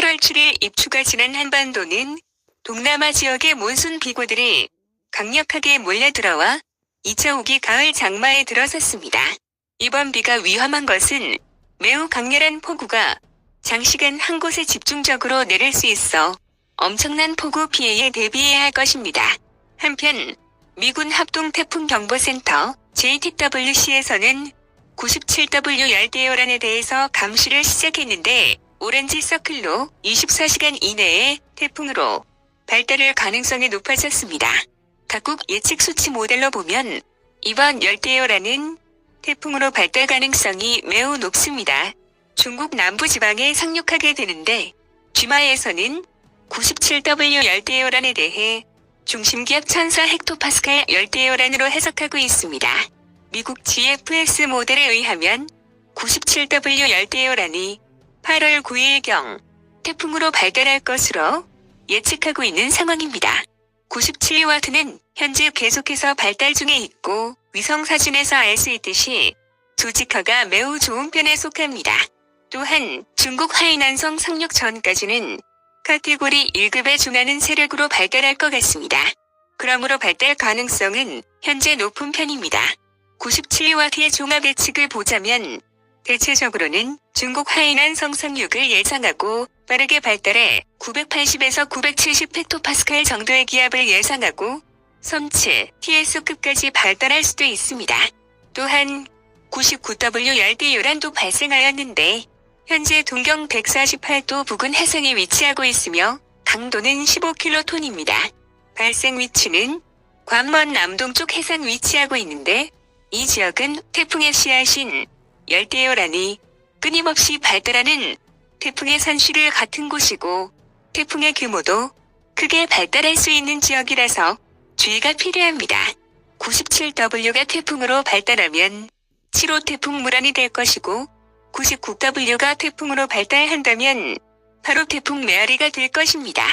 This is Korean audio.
8월 7일 입추가 지난 한반도는 동남아 지역의 몬순 비고들이 강력하게 몰려들어와 2차 우기 가을 장마에 들어섰습니다. 이번 비가 위험한 것은 매우 강렬한 폭우가 장시간 한 곳에 집중적으로 내릴 수 있어 엄청난 폭우 피해에 대비해야 할 것입니다. 한편 미군 합동 태풍 경보센터 JTWC에서는 97W 열대요란에 대해서 감시를 시작했는데 오렌지 서클로 24시간 이내에 태풍으로 발달할 가능성이 높아졌습니다. 각국 예측 수치 모델로 보면 이번 열대요란은 태풍으로 발달 가능성이 매우 높습니다. 중국 남부 지방에 상륙하게 되는데 쥐마에서는 97W 열대요란에 대해 중심기압 1004 헥토파스칼 열대요란으로 해석하고 있습니다. 미국 GFS 모델에 의하면 97W 열대요란이 8월 9일경 태풍으로 발달할 것으로 예측하고 있는 상황입니다. 97W는 현재 계속해서 발달 중에 있고 위성 사진에서 알 수 있듯이 조직화가 매우 좋은 편에 속합니다. 또한 중국 하이난성 상륙 전까지는 카테고리 1급에 준하는 세력으로 발달할 것 같습니다. 그러므로 발달 가능성은 현재 높은 편입니다. 97W의 종합 예측을 보자면 대체적으로는 중국 하이난 성상륙을 예상하고 빠르게 발달해 980에서 970 헥토파스칼 정도의 기압을 예상하고 섬츠 TS급까지 발달할 수도 있습니다. 또한 99W 열대 요란도 발생하였는데 현재 동경 148도 부근 해상에 위치하고 있으며 강도는 15킬로톤입니다. 발생 위치는 관먼 남동쪽 해상 위치하고 있는데 이 지역은 태풍의 씨앗인 열대요란이 끊임없이 발달하는 태풍의 산실을 같은 곳이고 태풍의 규모도 크게 발달할 수 있는 지역이라서 주의가 필요합니다. 97W가 태풍으로 발달하면 7호 태풍 물안이 될 것이고 99W가 태풍으로 발달한다면 8호 태풍 메아리가 될 것입니다.